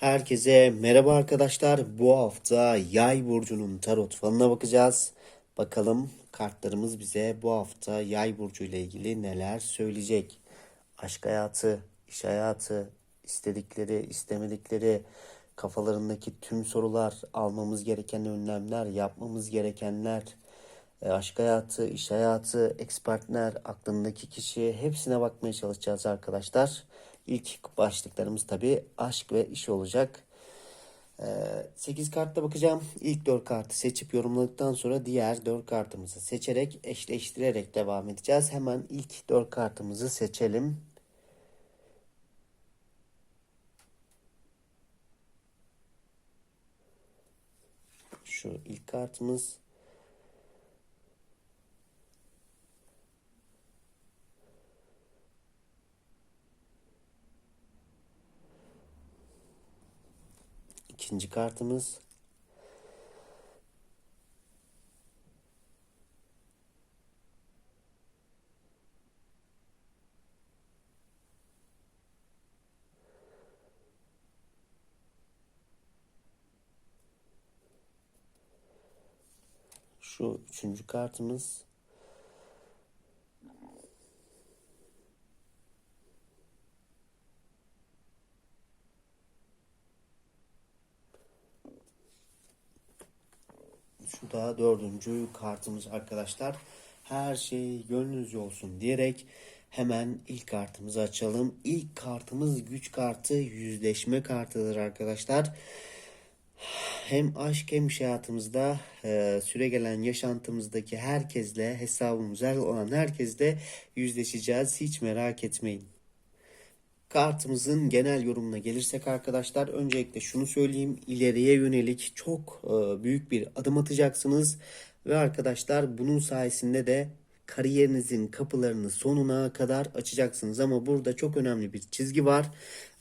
Herkese merhaba arkadaşlar. Bu hafta Yay burcunun tarot falına bakacağız. Bakalım kartlarımız bize bu hafta Yay burcu ile ilgili neler söyleyecek? Aşk hayatı, iş hayatı, istedikleri, istemedikleri, kafalarındaki tüm sorular, almamız gereken önlemler, yapmamız gerekenler, e, aşk hayatı, iş hayatı, ex partner, aklındaki kişi hepsine bakmaya çalışacağız arkadaşlar. İlk başlıklarımız tabii aşk ve iş olacak. Ee, 8 kartta bakacağım. İlk 4 kartı seçip yorumladıktan sonra diğer 4 kartımızı seçerek eşleştirerek devam edeceğiz. Hemen ilk 4 kartımızı seçelim. Şu ilk kartımız ikinci kartımız Şu üçüncü kartımız. Da dördüncü kartımız arkadaşlar. Her şey gönlünüzce olsun diyerek hemen ilk kartımızı açalım. İlk kartımız güç kartı, yüzleşme kartıdır arkadaşlar. Hem aşk hem iş hayatımızda e, süre gelen yaşantımızdaki herkesle hesabımız olan herkesle yüzleşeceğiz. Hiç merak etmeyin. Kartımızın genel yorumuna gelirsek arkadaşlar öncelikle şunu söyleyeyim. İleriye yönelik çok e, büyük bir adım atacaksınız. Ve arkadaşlar bunun sayesinde de kariyerinizin kapılarını sonuna kadar açacaksınız. Ama burada çok önemli bir çizgi var.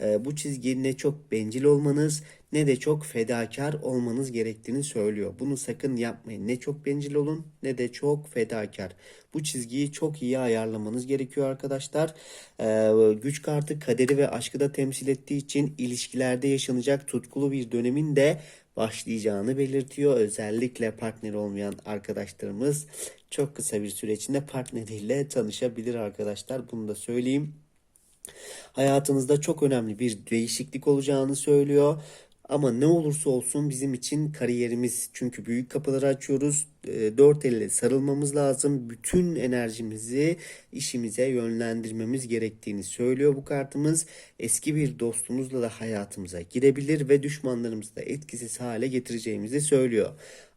E, bu çizgi ne çok bencil olmanız ne de çok fedakar olmanız gerektiğini söylüyor. Bunu sakın yapmayın. Ne çok bencil olun ne de çok fedakar. Bu çizgiyi çok iyi ayarlamanız gerekiyor arkadaşlar. Ee, güç kartı kaderi ve aşkı da temsil ettiği için ilişkilerde yaşanacak tutkulu bir dönemin de başlayacağını belirtiyor. Özellikle partner olmayan arkadaşlarımız çok kısa bir süre içinde partneriyle tanışabilir arkadaşlar. Bunu da söyleyeyim. Hayatınızda çok önemli bir değişiklik olacağını söylüyor. Ama ne olursa olsun bizim için kariyerimiz çünkü büyük kapıları açıyoruz. E, dört elle sarılmamız lazım. Bütün enerjimizi işimize yönlendirmemiz gerektiğini söylüyor bu kartımız. Eski bir dostumuzla da hayatımıza girebilir ve düşmanlarımızı da etkisiz hale getireceğimizi söylüyor.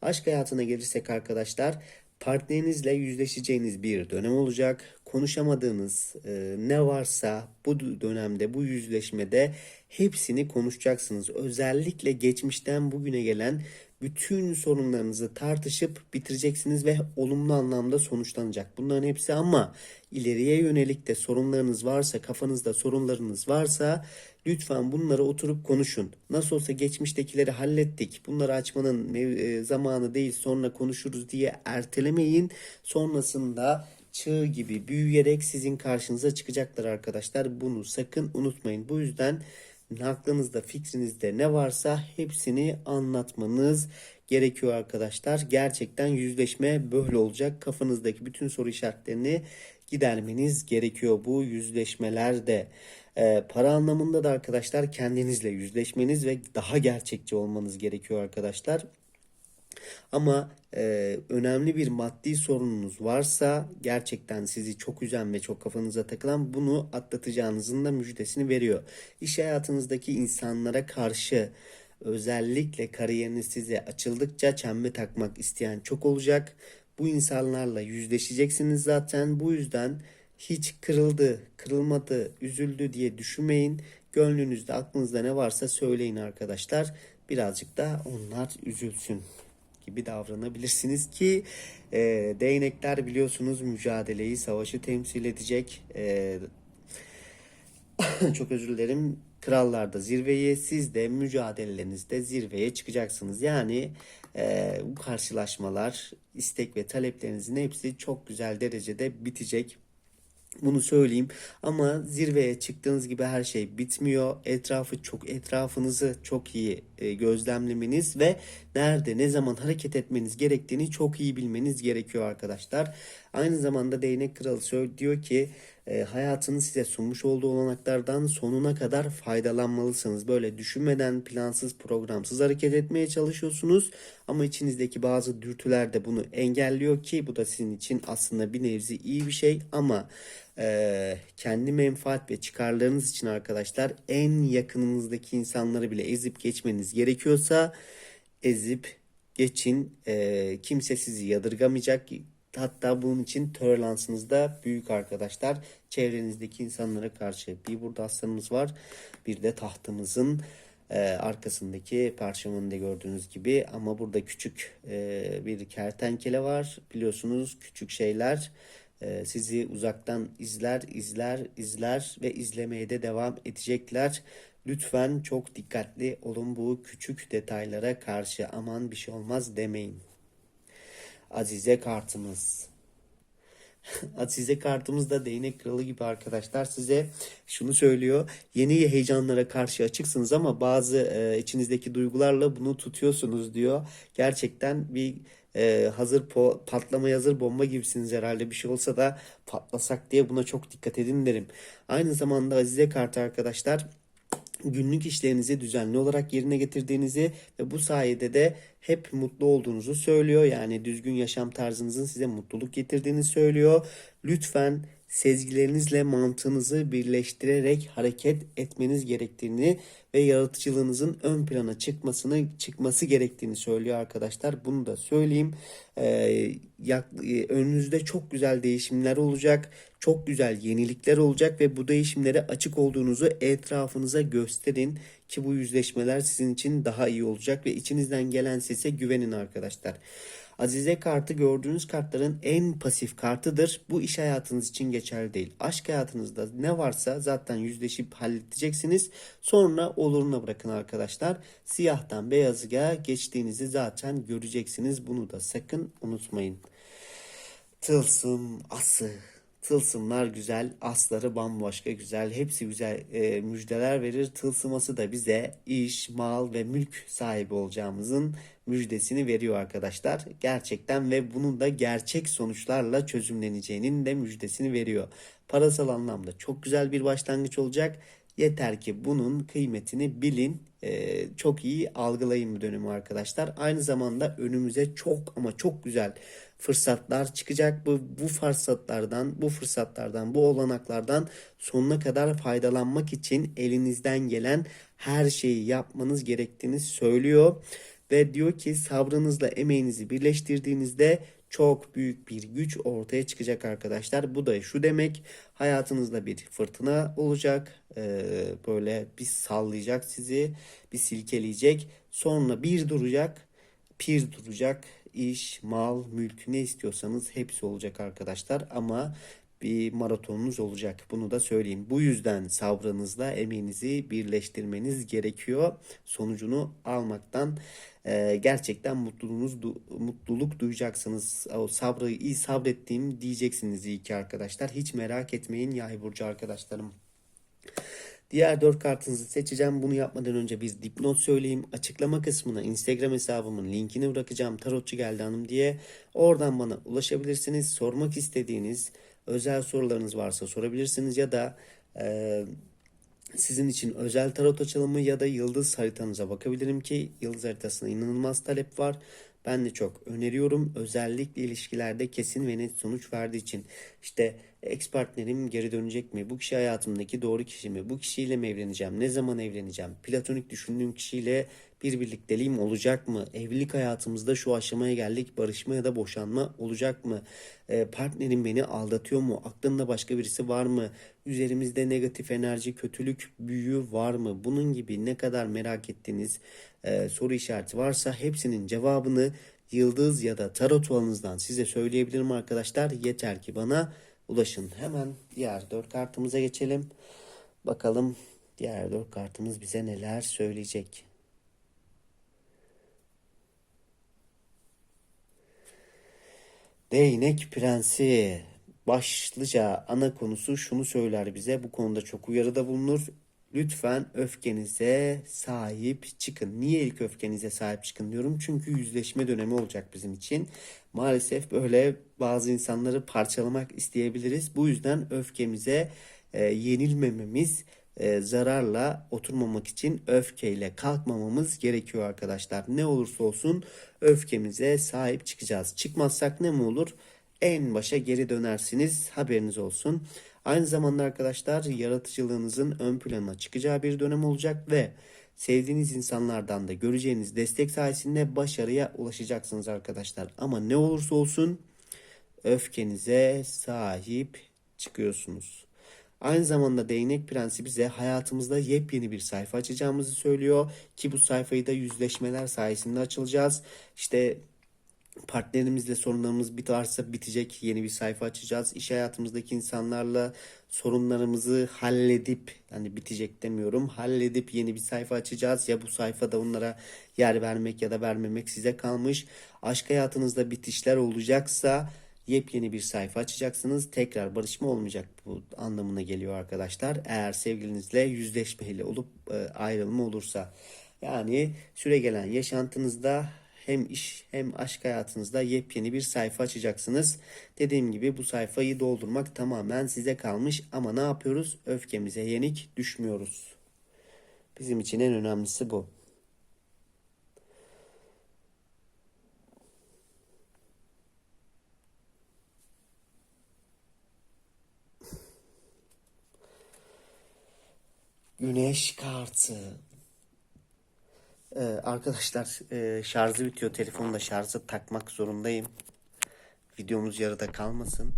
Aşk hayatına gelirsek arkadaşlar partnerinizle yüzleşeceğiniz bir dönem olacak. Konuşamadığınız e, ne varsa bu dönemde, bu yüzleşmede hepsini konuşacaksınız. Özellikle geçmişten bugüne gelen bütün sorunlarınızı tartışıp bitireceksiniz ve olumlu anlamda sonuçlanacak. Bunların hepsi ama ileriye yönelik de sorunlarınız varsa, kafanızda sorunlarınız varsa lütfen bunları oturup konuşun. Nasıl olsa geçmiştekileri hallettik. Bunları açmanın e, zamanı değil sonra konuşuruz diye ertelemeyin. Sonrasında çığ gibi büyüyerek sizin karşınıza çıkacaklar arkadaşlar. Bunu sakın unutmayın. Bu yüzden aklınızda fikrinizde ne varsa hepsini anlatmanız gerekiyor arkadaşlar. Gerçekten yüzleşme böyle olacak. Kafanızdaki bütün soru işaretlerini gidermeniz gerekiyor bu yüzleşmelerde. Ee, para anlamında da arkadaşlar kendinizle yüzleşmeniz ve daha gerçekçi olmanız gerekiyor arkadaşlar. Ama e, önemli bir maddi sorununuz varsa gerçekten sizi çok üzen ve çok kafanıza takılan bunu atlatacağınızın da müjdesini veriyor. İş hayatınızdaki insanlara karşı özellikle kariyeriniz size açıldıkça çembe takmak isteyen çok olacak. Bu insanlarla yüzleşeceksiniz zaten. Bu yüzden hiç kırıldı, kırılmadı, üzüldü diye düşünmeyin. Gönlünüzde, aklınızda ne varsa söyleyin arkadaşlar. Birazcık da onlar üzülsün gibi davranabilirsiniz ki e, değnekler biliyorsunuz mücadeleyi, savaşı temsil edecek. E, çok özür dilerim. Krallar da zirveyi, siz de mücadelelerinizde zirveye çıkacaksınız. Yani e, bu karşılaşmalar, istek ve taleplerinizin hepsi çok güzel derecede bitecek. Bunu söyleyeyim ama zirveye çıktığınız gibi her şey bitmiyor. Etrafı çok etrafınızı çok iyi e, gözlemlemeniz ve nerede ne zaman hareket etmeniz gerektiğini çok iyi bilmeniz gerekiyor arkadaşlar. Aynı zamanda değnek kralı diyor ki e, hayatını size sunmuş olduğu olanaklardan sonuna kadar faydalanmalısınız. Böyle düşünmeden plansız programsız hareket etmeye çalışıyorsunuz ama içinizdeki bazı dürtüler de bunu engelliyor ki bu da sizin için aslında bir nevzi iyi bir şey ama e, kendi menfaat ve çıkarlarınız için arkadaşlar en yakınınızdaki insanları bile ezip geçmeniz gerekiyorsa ezip geçin. E, kimse sizi yadırgamayacak. Hatta bunun için toleransınız da büyük arkadaşlar. Çevrenizdeki insanlara karşı. Bir burada aslanımız var. Bir de tahtımızın e, arkasındaki parşömeninde gördüğünüz gibi. Ama burada küçük e, bir kertenkele var. Biliyorsunuz küçük şeyler e, sizi uzaktan izler, izler, izler ve izlemeye de devam edecekler. Lütfen çok dikkatli olun bu küçük detaylara karşı. Aman bir şey olmaz demeyin. Azize kartımız. Azize kartımız da değnek kralı gibi arkadaşlar size şunu söylüyor. Yeni heyecanlara karşı açıksınız ama bazı e, içinizdeki duygularla bunu tutuyorsunuz diyor. Gerçekten bir e, hazır po, patlamaya hazır bomba gibisiniz herhalde bir şey olsa da patlasak diye buna çok dikkat edin derim. Aynı zamanda Azize kartı arkadaşlar günlük işlerinizi düzenli olarak yerine getirdiğinizi ve bu sayede de hep mutlu olduğunuzu söylüyor. Yani düzgün yaşam tarzınızın size mutluluk getirdiğini söylüyor. Lütfen sezgilerinizle mantığınızı birleştirerek hareket etmeniz gerektiğini ve yaratıcılığınızın ön plana çıkmasını çıkması gerektiğini söylüyor arkadaşlar. Bunu da söyleyeyim. Ee, yak, e, önünüzde çok güzel değişimler olacak. Çok güzel yenilikler olacak ve bu değişimlere açık olduğunuzu etrafınıza gösterin ki bu yüzleşmeler sizin için daha iyi olacak ve içinizden gelen sese güvenin arkadaşlar. Azize kartı gördüğünüz kartların en pasif kartıdır. Bu iş hayatınız için geçerli değil. Aşk hayatınızda ne varsa zaten yüzleşip halledeceksiniz. Sonra oluruna bırakın arkadaşlar. Siyahtan beyazıya geçtiğinizi zaten göreceksiniz. Bunu da sakın unutmayın. Tılsım ası. Tılsımlar güzel, asları bambaşka güzel. Hepsi güzel e, müjdeler verir. Tılsıması da bize iş, mal ve mülk sahibi olacağımızın müjdesini veriyor arkadaşlar. Gerçekten ve bunun da gerçek sonuçlarla çözümleneceğinin de müjdesini veriyor. Parasal anlamda çok güzel bir başlangıç olacak. Yeter ki bunun kıymetini bilin. Ee, çok iyi algılayın bu dönemi arkadaşlar. Aynı zamanda önümüze çok ama çok güzel fırsatlar çıkacak. Bu, bu fırsatlardan, bu fırsatlardan, bu olanaklardan sonuna kadar faydalanmak için elinizden gelen her şeyi yapmanız gerektiğini söylüyor. Ve diyor ki sabrınızla emeğinizi birleştirdiğinizde çok büyük bir güç ortaya çıkacak arkadaşlar. Bu da şu demek hayatınızda bir fırtına olacak. Ee, böyle bir sallayacak sizi, bir silkeleyecek. Sonra bir duracak, pir duracak. İş, mal, mülk ne istiyorsanız hepsi olacak arkadaşlar. Ama bir maratonunuz olacak. Bunu da söyleyeyim. Bu yüzden sabrınızla emeğinizi birleştirmeniz gerekiyor. Sonucunu almaktan e, gerçekten mutluluğunuz mutluluk duyacaksınız. O sabrı iyi sabrettiğim diyeceksiniz iyi ki arkadaşlar. Hiç merak etmeyin yay burcu arkadaşlarım. Diğer dört kartınızı seçeceğim. Bunu yapmadan önce bir dipnot söyleyeyim. Açıklama kısmına Instagram hesabımın linkini bırakacağım. Tarotçu geldi hanım diye. Oradan bana ulaşabilirsiniz. Sormak istediğiniz özel sorularınız varsa sorabilirsiniz ya da e, sizin için özel tarot açılımı ya da yıldız haritanıza bakabilirim ki yıldız haritasına inanılmaz talep var. Ben de çok öneriyorum. Özellikle ilişkilerde kesin ve net sonuç verdiği için. İşte ex partnerim geri dönecek mi? Bu kişi hayatımdaki doğru kişi mi? Bu kişiyle mi evleneceğim? Ne zaman evleneceğim? Platonik düşündüğüm kişiyle bir birlikteliğim olacak mı? Evlilik hayatımızda şu aşamaya geldik. Barışma ya da boşanma olacak mı? E, partnerim beni aldatıyor mu? Aklında başka birisi var mı? Üzerimizde negatif enerji, kötülük büyüğü var mı? Bunun gibi ne kadar merak ettiğiniz e, soru işareti varsa hepsinin cevabını yıldız ya da tarot alanınızdan size söyleyebilirim arkadaşlar. Yeter ki bana ulaşın. Hemen diğer dört kartımıza geçelim. Bakalım diğer dört kartımız bize neler söyleyecek. Değnek Prensi. başlıca ana konusu şunu söyler bize. Bu konuda çok uyarıda bulunur. Lütfen öfkenize sahip çıkın. Niye ilk öfkenize sahip çıkın diyorum? Çünkü yüzleşme dönemi olacak bizim için. Maalesef böyle bazı insanları parçalamak isteyebiliriz. Bu yüzden öfkemize e, yenilmememiz, e, zararla oturmamak için öfkeyle kalkmamamız gerekiyor arkadaşlar. Ne olursa olsun öfkemize sahip çıkacağız. Çıkmazsak ne mi olur? En başa geri dönersiniz. Haberiniz olsun. Aynı zamanda arkadaşlar yaratıcılığınızın ön plana çıkacağı bir dönem olacak ve sevdiğiniz insanlardan da göreceğiniz destek sayesinde başarıya ulaşacaksınız arkadaşlar. Ama ne olursa olsun öfkenize sahip çıkıyorsunuz. Aynı zamanda değnek prensi bize hayatımızda yepyeni bir sayfa açacağımızı söylüyor ki bu sayfayı da yüzleşmeler sayesinde açılacağız. İşte partnerimizle sorunlarımız biterse bitecek yeni bir sayfa açacağız. İş hayatımızdaki insanlarla sorunlarımızı halledip yani bitecek demiyorum halledip yeni bir sayfa açacağız. Ya bu sayfada onlara yer vermek ya da vermemek size kalmış. Aşk hayatınızda bitişler olacaksa yepyeni bir sayfa açacaksınız. Tekrar barışma olmayacak bu anlamına geliyor arkadaşlar. Eğer sevgilinizle yüzleşmeyle olup e, ayrılma olursa. Yani süre gelen yaşantınızda hem iş hem aşk hayatınızda yepyeni bir sayfa açacaksınız. Dediğim gibi bu sayfayı doldurmak tamamen size kalmış ama ne yapıyoruz? Öfkemize yenik düşmüyoruz. Bizim için en önemlisi bu. Güneş kartı. Ee, arkadaşlar e, şarjı bitiyor. Telefonu da şarjı takmak zorundayım. Videomuz yarıda kalmasın.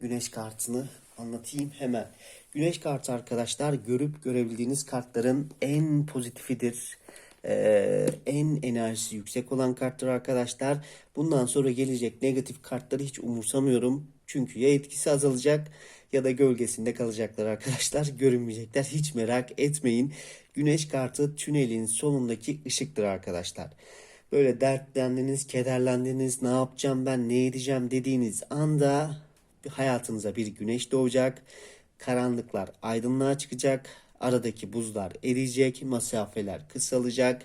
Güneş kartını anlatayım hemen. Güneş kartı arkadaşlar görüp görebildiğiniz kartların en pozitifidir. Ee, en enerjisi yüksek olan karttır arkadaşlar. Bundan sonra gelecek negatif kartları hiç umursamıyorum. Çünkü ya etkisi azalacak ya da gölgesinde kalacaklar arkadaşlar. Görünmeyecekler. Hiç merak etmeyin. Güneş kartı tünelin sonundaki ışıktır arkadaşlar. Böyle dertlendiniz, kederlendiniz, ne yapacağım ben, ne edeceğim dediğiniz anda hayatınıza bir güneş doğacak. Karanlıklar aydınlığa çıkacak. Aradaki buzlar eriyecek, mesafeler kısalacak.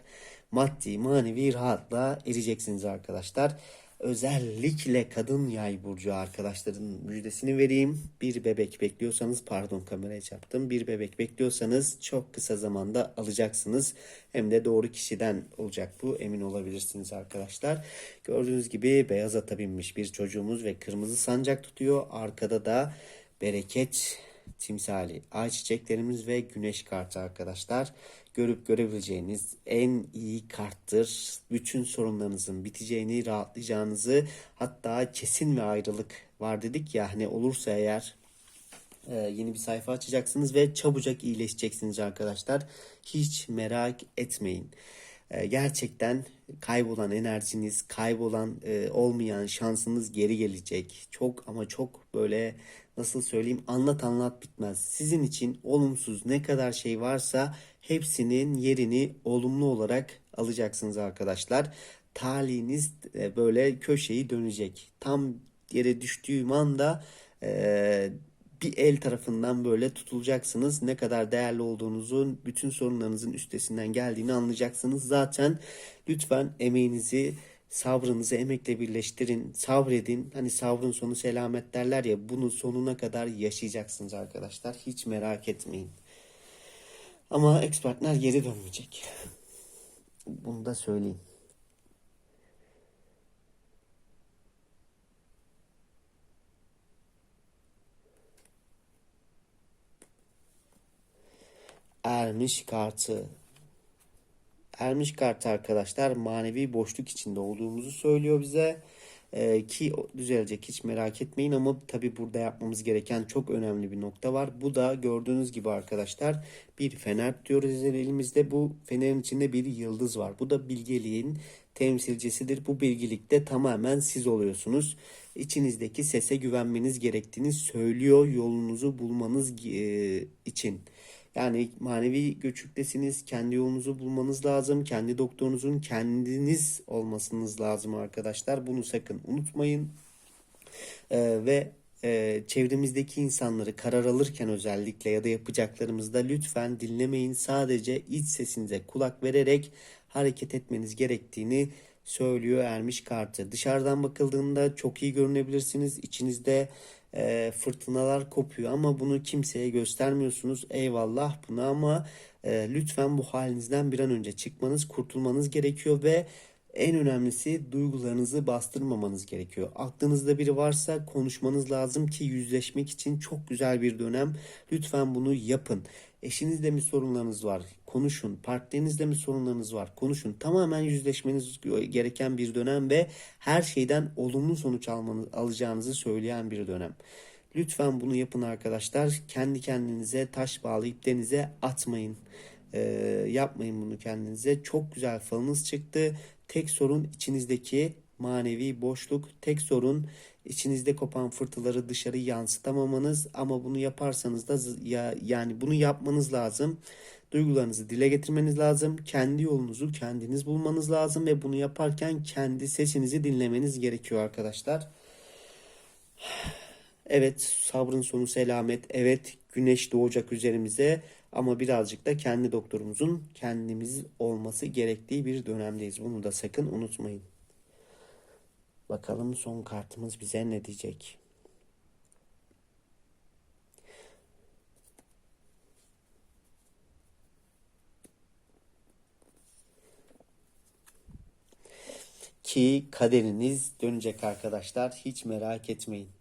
Maddi, manevi rahatla eriyeceksiniz arkadaşlar. Özellikle kadın yay burcu arkadaşların müjdesini vereyim. Bir bebek bekliyorsanız pardon kameraya çarptım. Bir bebek bekliyorsanız çok kısa zamanda alacaksınız. Hem de doğru kişiden olacak bu emin olabilirsiniz arkadaşlar. Gördüğünüz gibi beyaz ata binmiş bir çocuğumuz ve kırmızı sancak tutuyor. Arkada da bereket timsali, ay çiçeklerimiz ve güneş kartı arkadaşlar. Görüp görebileceğiniz en iyi karttır. Bütün sorunlarınızın biteceğini, rahatlayacağınızı hatta kesin ve ayrılık var dedik ya hani olursa eğer e, yeni bir sayfa açacaksınız ve çabucak iyileşeceksiniz arkadaşlar. Hiç merak etmeyin. E, gerçekten kaybolan enerjiniz, kaybolan e, olmayan şansınız geri gelecek. Çok ama çok böyle nasıl söyleyeyim anlat anlat bitmez. Sizin için olumsuz ne kadar şey varsa hepsinin yerini olumlu olarak alacaksınız arkadaşlar. Talihiniz e, böyle köşeyi dönecek. Tam yere düştüğüm anda e, bir el tarafından böyle tutulacaksınız. Ne kadar değerli olduğunuzu, bütün sorunlarınızın üstesinden geldiğini anlayacaksınız. Zaten lütfen emeğinizi Sabrınızı emekle birleştirin, sabredin. Hani sabrın sonu selamet derler ya, bunu sonuna kadar yaşayacaksınız arkadaşlar. Hiç merak etmeyin. Ama expertler geri dönmeyecek. Bunu da söyleyeyim. Ermiş kartı. Ermiş kartı arkadaşlar manevi boşluk içinde olduğumuzu söylüyor bize. Ee, ki düzelecek hiç merak etmeyin ama tabi burada yapmamız gereken çok önemli bir nokta var. Bu da gördüğünüz gibi arkadaşlar bir fener tutuyoruz elimizde. Bu fenerin içinde bir yıldız var. Bu da bilgeliğin temsilcisidir. Bu bilgilikte tamamen siz oluyorsunuz. İçinizdeki sese güvenmeniz gerektiğini söylüyor yolunuzu bulmanız e, için. Yani manevi göçüktesiniz. Kendi yolunuzu bulmanız lazım. Kendi doktorunuzun kendiniz olmasınız lazım arkadaşlar. Bunu sakın unutmayın. Ee, ve e, çevremizdeki insanları karar alırken özellikle ya da yapacaklarımızda lütfen dinlemeyin. Sadece iç sesinize kulak vererek hareket etmeniz gerektiğini söylüyor Ermiş Kartı. Dışarıdan bakıldığında çok iyi görünebilirsiniz. İçinizde e, fırtınalar kopuyor ama bunu kimseye göstermiyorsunuz. Eyvallah buna ama e, lütfen bu halinizden bir an önce çıkmanız, kurtulmanız gerekiyor ve en önemlisi duygularınızı bastırmamanız gerekiyor. Aklınızda biri varsa konuşmanız lazım ki yüzleşmek için çok güzel bir dönem. Lütfen bunu yapın. Eşinizle mi sorunlarınız var? Konuşun. Partnerinizle mi sorunlarınız var? Konuşun. Tamamen yüzleşmeniz gereken bir dönem ve her şeyden olumlu sonuç almanız, alacağınızı söyleyen bir dönem. Lütfen bunu yapın arkadaşlar. Kendi kendinize taş bağlayıp denize atmayın. Ee, yapmayın bunu kendinize. Çok güzel falınız çıktı. Tek sorun içinizdeki manevi boşluk. Tek sorun içinizde kopan fırtınaları dışarı yansıtamamanız ama bunu yaparsanız da ya yani bunu yapmanız lazım. Duygularınızı dile getirmeniz lazım. Kendi yolunuzu kendiniz bulmanız lazım ve bunu yaparken kendi sesinizi dinlemeniz gerekiyor arkadaşlar. Evet, sabrın sonu selamet. Evet, güneş doğacak üzerimize ama birazcık da kendi doktorumuzun kendimiz olması gerektiği bir dönemdeyiz. Bunu da sakın unutmayın. Bakalım son kartımız bize ne diyecek? Ki kaderiniz dönecek arkadaşlar. Hiç merak etmeyin.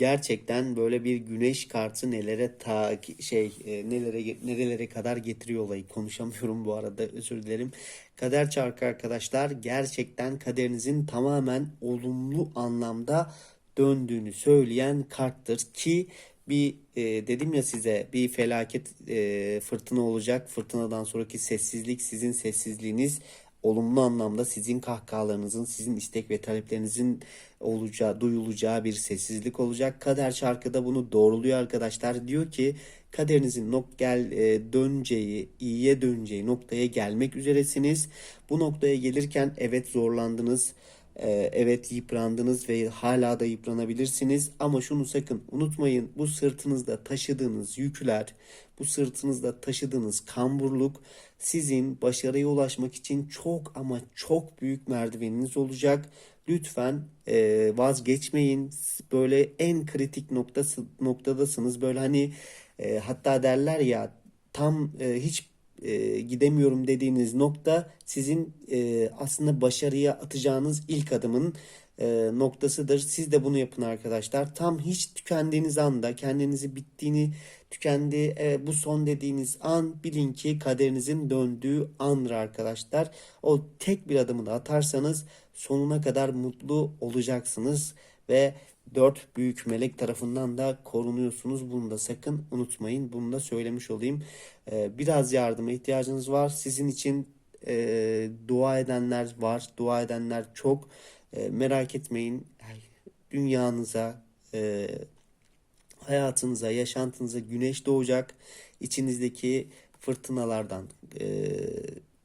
Gerçekten böyle bir güneş kartı nelere ta şey e, nelere nerelere kadar getiriyor olayı konuşamıyorum bu arada özür dilerim. Kader çarkı arkadaşlar gerçekten kaderinizin tamamen olumlu anlamda döndüğünü söyleyen karttır ki bir e, dedim ya size bir felaket e, fırtına olacak. Fırtınadan sonraki sessizlik sizin sessizliğiniz olumlu anlamda sizin kahkahalarınızın, sizin istek ve taleplerinizin olacağı, duyulacağı bir sessizlik olacak. Kader şarkıda bunu doğruluyor arkadaşlar. Diyor ki kaderinizin nok gel e, döneceği, iyiye döneceği noktaya gelmek üzeresiniz. Bu noktaya gelirken evet zorlandınız. E, Evet yıprandınız ve hala da yıpranabilirsiniz ama şunu sakın unutmayın bu sırtınızda taşıdığınız yükler, bu sırtınızda taşıdığınız kamburluk sizin başarıya ulaşmak için çok ama çok büyük merdiveniniz olacak. Lütfen e, vazgeçmeyin. Böyle en kritik noktası noktadasınız. Böyle hani e, hatta derler ya tam e, hiç e, gidemiyorum dediğiniz nokta sizin e, aslında başarıya atacağınız ilk adımın e, noktasıdır. Siz de bunu yapın arkadaşlar. Tam hiç tükendiğiniz anda kendinizi bittiğini tükendi e, bu son dediğiniz an bilin ki kaderinizin döndüğü andır arkadaşlar. O tek bir adımı da atarsanız sonuna kadar mutlu olacaksınız ve dört büyük melek tarafından da korunuyorsunuz. Bunu da sakın unutmayın. Bunu da söylemiş olayım. E, biraz yardıma ihtiyacınız var. Sizin için e, dua edenler var. Dua edenler çok. E, merak etmeyin. Dünyanıza, e, hayatınıza, yaşantınıza güneş doğacak. İçinizdeki fırtınalardan, e,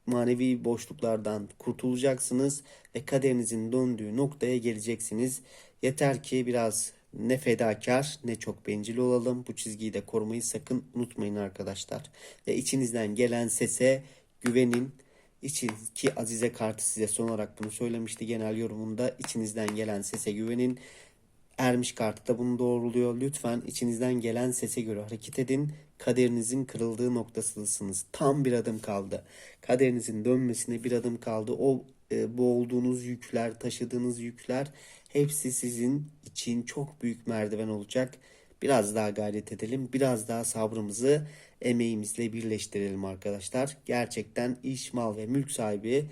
manevi boşluklardan kurtulacaksınız ve kaderinizin döndüğü noktaya geleceksiniz. Yeter ki biraz ne fedakar ne çok bencil olalım. Bu çizgiyi de korumayı sakın unutmayın arkadaşlar. Ve içinizden gelen sese güvenin. İçi, ki Azize Kartı size son olarak bunu söylemişti genel yorumunda. İçinizden gelen sese güvenin. Ermiş kartı da bunu doğruluyor. Lütfen içinizden gelen sese göre hareket edin. Kaderinizin kırıldığı noktasındasınız. Tam bir adım kaldı. Kaderinizin dönmesine bir adım kaldı. O e, bu olduğunuz yükler, taşıdığınız yükler hepsi sizin için çok büyük merdiven olacak. Biraz daha gayret edelim. Biraz daha sabrımızı emeğimizle birleştirelim arkadaşlar. Gerçekten iş, mal ve mülk sahibi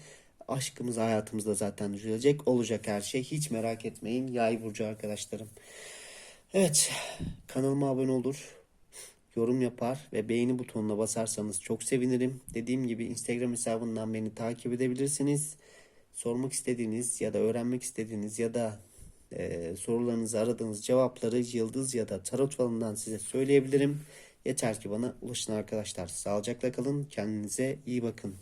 aşkımız hayatımızda zaten düzelecek. Olacak her şey. Hiç merak etmeyin. Yay burcu arkadaşlarım. Evet. Kanalıma abone olur. Yorum yapar ve beğeni butonuna basarsanız çok sevinirim. Dediğim gibi Instagram hesabından beni takip edebilirsiniz. Sormak istediğiniz ya da öğrenmek istediğiniz ya da e, sorularınızı aradığınız cevapları yıldız ya da tarot falından size söyleyebilirim. Yeter ki bana ulaşın arkadaşlar. Sağlıcakla kalın. Kendinize iyi bakın.